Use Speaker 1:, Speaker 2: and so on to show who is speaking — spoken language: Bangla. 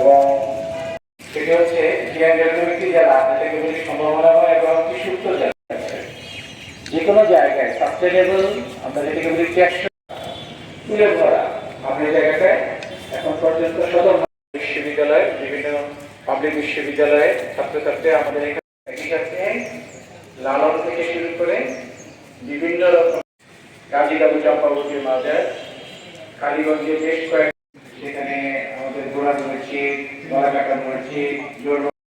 Speaker 1: এবং সেটি হচ্ছে সম্ভাবনা হয় যে কোনো জায়গায় সাস্টেনেবল আমরা যেটাকে বলি তুলে ধরা, আমরা জায়গাটায় এখন পর্যন্ত সদর বিশ্ববিদ্যালয়, বিভিন্ন পাবলিক বিশ্ববিদ্যালয়ে ছাত্রছাত্রী আমাদের এখানে লালন থেকে শুরু করে বিভিন্ন রকম কাজী কাবু চাম্পাবতীর মাজার, কালীগঞ্জে বেশ কয়েক aquí, toda.